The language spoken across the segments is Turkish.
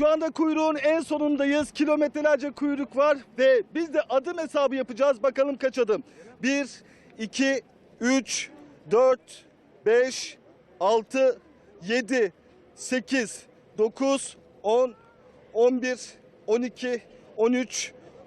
Şu anda kuyruğun en sonundayız. Kilometrelerce kuyruk var ve biz de adım hesabı yapacağız. Bakalım kaç adım? 1, 2, 3, 4, 5, 6, 7, 8, 9, 10, 11, 12, 13,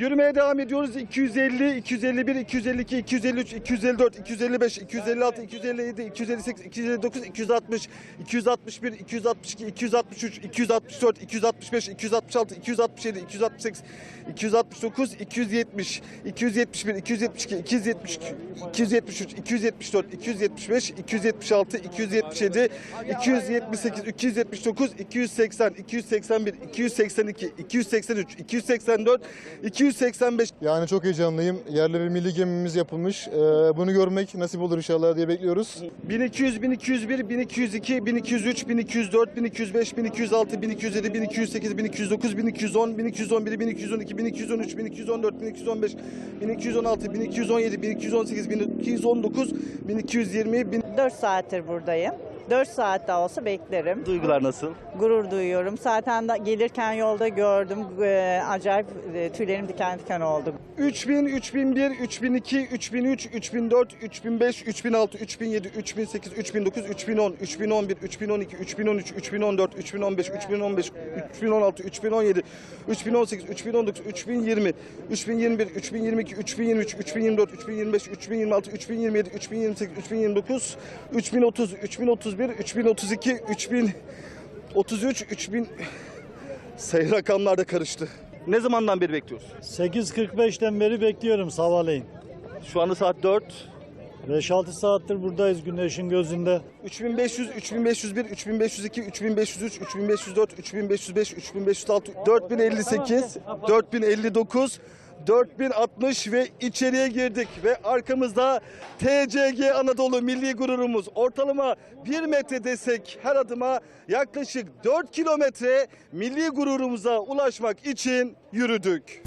Yürümeye devam ediyoruz. 250, 251, 252, 253, 254, 255, 256, 257, 258, 259, 260, 261, 262, 263, 264, 265, 266, 267, 268, 269, 270, 271, 272, 273, 273, 274, 275, 276, 277, 278, 279, 280, 281, 282, 283, 284, 285 Yani çok heyecanlıyım. Yerli bir milli gemimiz yapılmış. Ee, bunu görmek nasip olur inşallah diye bekliyoruz. 1200, 1201, 1202, 1203, 1204, 1205, 1206, 1207, 1208, 1209, 1210, 1211, 1212, 1213, 1214, 1215, 1216, 1217, 1218, 1219, 1220, 1000... 4 saattir buradayım. 4 saat daha olsa beklerim. Duygular nasıl? Gurur duyuyorum. Zaten da gelirken yolda gördüm. Ee, acayip e, tüylerim diken diken oldu. 3000, 3001, 3002, 3003, 3004, 3005, 3006, 3007, 3008, 3009, 3010, 3011, 3012, 3013, 3014, 3015, 3015, 3016, 3017, 3018, 3019, 3020, 3021, 3022, 3023, 3024, 3025, 3026, 3027, 3028, 3029, 3030, 3031, 3032, 3033, 3000 sayı rakamlar da karıştı. Ne zamandan beri bekliyoruz? 8.45'ten beri bekliyorum sabahleyin. Şu anda saat 4. 5-6 saattir buradayız güneşin gözünde. 3500, 3501, 3502, 3503, 3504, 3505, 3506, 4058, 4059, 4060 ve içeriye girdik ve arkamızda TCG Anadolu milli gururumuz ortalama 1 metre desek her adıma yaklaşık 4 kilometre milli gururumuza ulaşmak için yürüdük.